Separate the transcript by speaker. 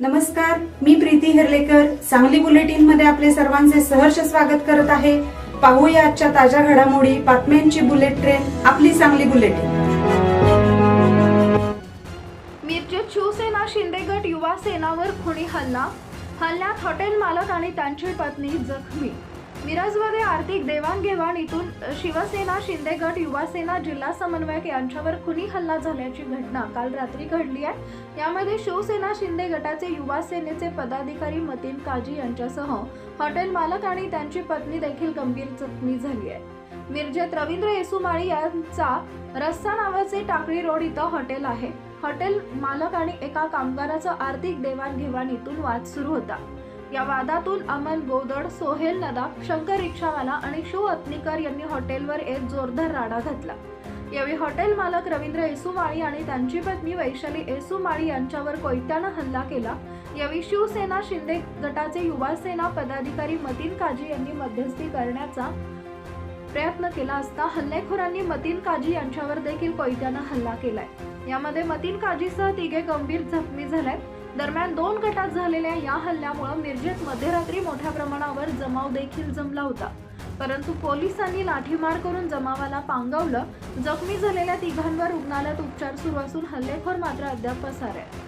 Speaker 1: नमस्कार मी प्रीती हिरलेकर. सांगली बुलेटिनमध्ये आपले सर्वांचे सहर्ष स्वागत करत आहे. पाहूया आजच्या ताज्या घडामोडी बातम्यांची बुलेट ट्रेन आपली सांगली बुलेटिन.
Speaker 2: मिरजेत शिवसेना शिंदे गट युवा सेनावर खुणी हल्ला. हल्ल्यात हॉटेल मालक आणि त्यांची पत्नी जखमी मिरजमध्ये आर्थिक देवाणघेवाण इथून शिवसेना शिंदे गट जिल्हा समन्वयक यांच्यावर खुनी हल्ला झाल्याची घटना काल रात्री घडली आहे. यामध्ये शिवसेना शिंदे गटाचे युवा सेनेचे पदाधिकारी मतीन काजी यांच्यासह हॉटेल मालक आणि त्यांची पत्नी देखील गंभीर जखमी झाली आहे. मिरजेत रवींद्र येसुमाळी यांचा रस्ता नावाचे टाकळी रोड इथं हॉटेल आहे. हॉटेल मालक आणि एका कामगाराचं आर्थिक देवाणघेवाण इथून वाद सुरू होता. या वादातून अमन गोदड सोहेल नदाब शंकर रिक्षावाला आणि शिव अत्नीकर यांनी हॉटेलवर एक जोरदार राडा घातला. यावेळी हॉटेल मालक रवींद्र येसुमाळी आणि त्यांची पत्नी वैशाली येसुमाळी यांच्यावर कोयत्यानं हल्ला केला. यावेळी शिवसेना शिंदे गटाचे युवासेना पदाधिकारी मतीन काजी यांनी मध्यस्थी करण्याचा प्रयत्न केला असता हल्लेखोरांनी मतीन काजी यांच्यावर देखील कोयत्यानं हल्ला केलाय. यामध्ये मतीन काजीसह तिघे गंभीर जखमी झाल्यात दरम्यान दोन गटात झालेल्या या हल्ल्यामुळे मिरजेत मध्यरात्री मोठ्या प्रमाणावर जमाव देखील जमला होता. परंतु पोलिसांनी लाठीमार करून जमावाला पांगवलं. जखमी झालेल्या तिघांवर रुग्णालयात उपचार सुरू असून हल्लेखोर मात्र अद्याप पसार आहे.